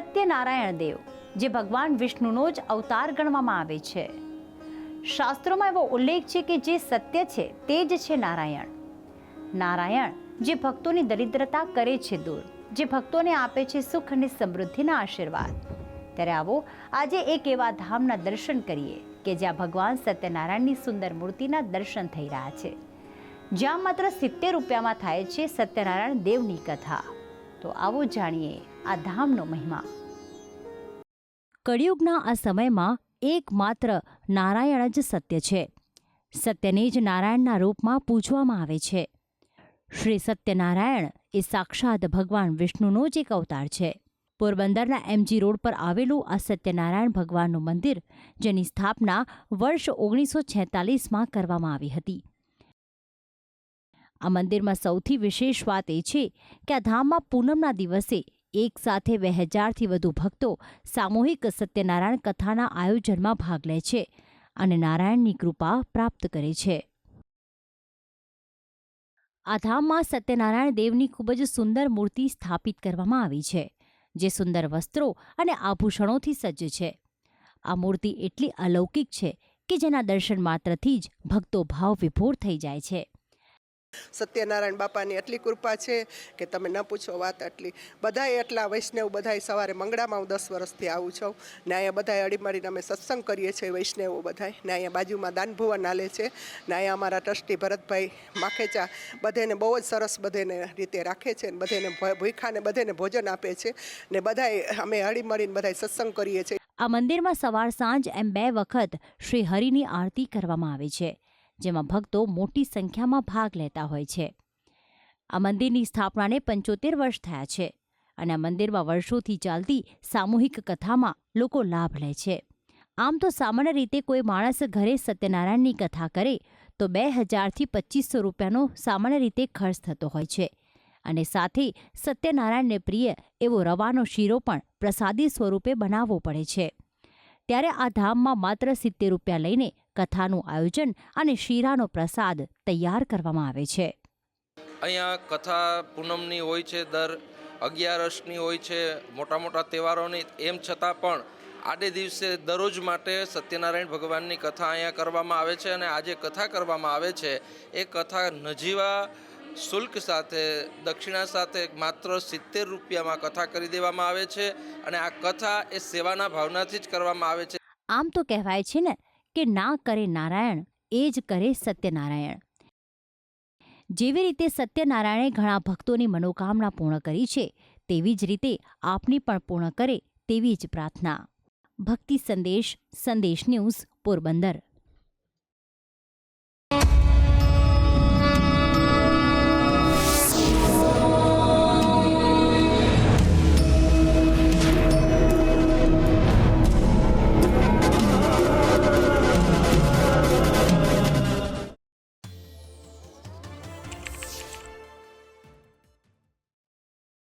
સત્યનારાયણ દેવ, જે ભગવાન વિષ્ણુનો જ અવતાર ગણવામાં આવે છે. શાસ્ત્રોમાં એવો ઉલ્લેખ છે કે જે સત્ય છે તે જ છે નારાયણ. નારાયણ જે ભક્તોની દરિદ્રતા કરે છે દૂર, જે ભક્તોને આપે છે સુખ અને સમૃદ્ધિના આશીર્વાદ. ત્યારે આવો આજે એક એવા ધામના દર્શન કરીએ કે જ્યાં ભગવાન સત્યનારાયણની સુંદર મૂર્તિના દર્શન થઈ રહ્યા છે. જ્યાં માત્ર સિત્તેર રૂપિયામાં થાય છે સત્યનારાયણ દેવની કથા. તો આવો જાણીએ આ ધામનો મહિમા. કળિયુગના આ સમયમાં એકમાત્ર નારાયણ જ સત્ય છે. સત્યને જ નારાયણના રૂપમાં પૂજવામાં આવે છે. શ્રી સત્યનારાયણ એ સાક્ષાત ભગવાન વિષ્ણુનો જ એક અવતાર છે. પોરબંદરના એમજી રોડ પર આવેલું આ સત્યનારાયણ ભગવાનનું મંદિર, જેની સ્થાપના વર્ષ ઓગણીસો છેતાલીસમાં કરવામાં આવી હતી. આ મંદિરમાં સૌથી વિશેષ વાત એ છે કે આ ધામમાં પૂનમના દિવસે એક સાથે બે હજારથી વધુ ભક્તો સામૂહિક સત્યનારાયણ કથાના આયોજનમાં ભાગ લે છે અને નારાયણની કૃપા પ્રાપ્ત કરે છે. આ ધામમાં સત્યનારાયણ દેવની ખૂબ જ સુંદર મૂર્તિ સ્થાપિત કરવામાં આવી છે, જે સુંદર વસ્ત્રો અને આભૂષણોથી સજ્જ છે. આ મૂર્તિ એટલી અલૌકિક છે કે જેના દર્શન માત્રથી જ ભક્તો ભાવ વિભોર થઈ જાય છે. સત્યનારાયણ બાપાની એટલી કૃપા છે કે તમે ન પૂછો વાત એટલી બધાય એટલા વૈષ્ણવ, બધાય સવારે મંગળામાં હું દસ વર્ષથી આવું છું. ને અહીંયા બધાય અડીમારીને અમે સત્સંગ કરીએ છીએ વૈષ્ણવો બધાય. ને અહીંયા બાજુમાં દાન ભુવન હાલે છે. ને અહીંયા અમારા ટ્રસ્ટી ભરતભાઈ માખેચા બધેને બહુ જ સરસ બધેને રીતે રાખે છે ને બધેને ભૂખાને બધેને ભોજન આપે છે. ને બધાય અમે હળીમળીને બધાય સત્સંગ કરીએ છીએ. આ મંદિરમાં સવાર સાંજ એમ બે વખત શ્રી હરિની આરતી કરવામાં આવે છે. જેમાં ભક્તો મોટી સંખ્યામાં ભાગ લેતા હોય છે. આ મંદિરની સ્થાપનાને પંચોતેર વર્ષ થયા છે અને આ મંદિરમાં વર્ષોથી ચાલતી સામૂહિક કથામાં લોકો લાભ લે છે. આમ તો સામાન્ય રીતે કોઈ માણસ ઘરે સત્યનારાયણની કથા કરે તો બે હજારથી પચીસો રૂપિયાનો સામાન્ય રીતે ખર્ચ થતો હોય છે અને સાથે સત્યનારાયણને પ્રિય એવો રવાનો શીરો પણ પ્રસાદી સ્વરૂપે બનાવવો પડે છે. ત્યારે આ ધામમાં માત્ર સિત્તેર રૂપિયા લઈને કથાનું આયોજન અને શીરાનો પ્રસાદ તૈયાર કરવામાં આવે છે. અહીંયા કથા પૂનમની હોય છે દર અગિયારસની હોય છે મોટા મોટા તહેવારોની એમ છતાં પણ આડે દિવસે દરરોજ માટે સત્યનારાયણ ભગવાનની કથા અહીંયા કરવામાં આવે છે અને આજે કથા કરવામાં આવે છે. એ કથા નજીવા શુલ્ક સાથે દક્ષિણા સાથે માત્ર સિત્તેર રૂપિયામાં કથા કરી દેવામાં આવે છે અને આ કથા એ સેવાના ભાવનાથી જ કરવામાં આવે છે. આમ તો કહેવાય છે ને કે ના કરે નારાયણ, એ જ કરે સત્યનારાયણ. જેવી રીતે સત્યનારાયણે ઘણા ભક્તોની મનોકામના પૂર્ણ કરી છે, તેવી જ રીતે આપની પણ પૂર્ણ કરે તેવી જ પ્રાર્થના. ભક્તિ સંદેશ સંદેશ ન્યૂઝ પોરબંદર.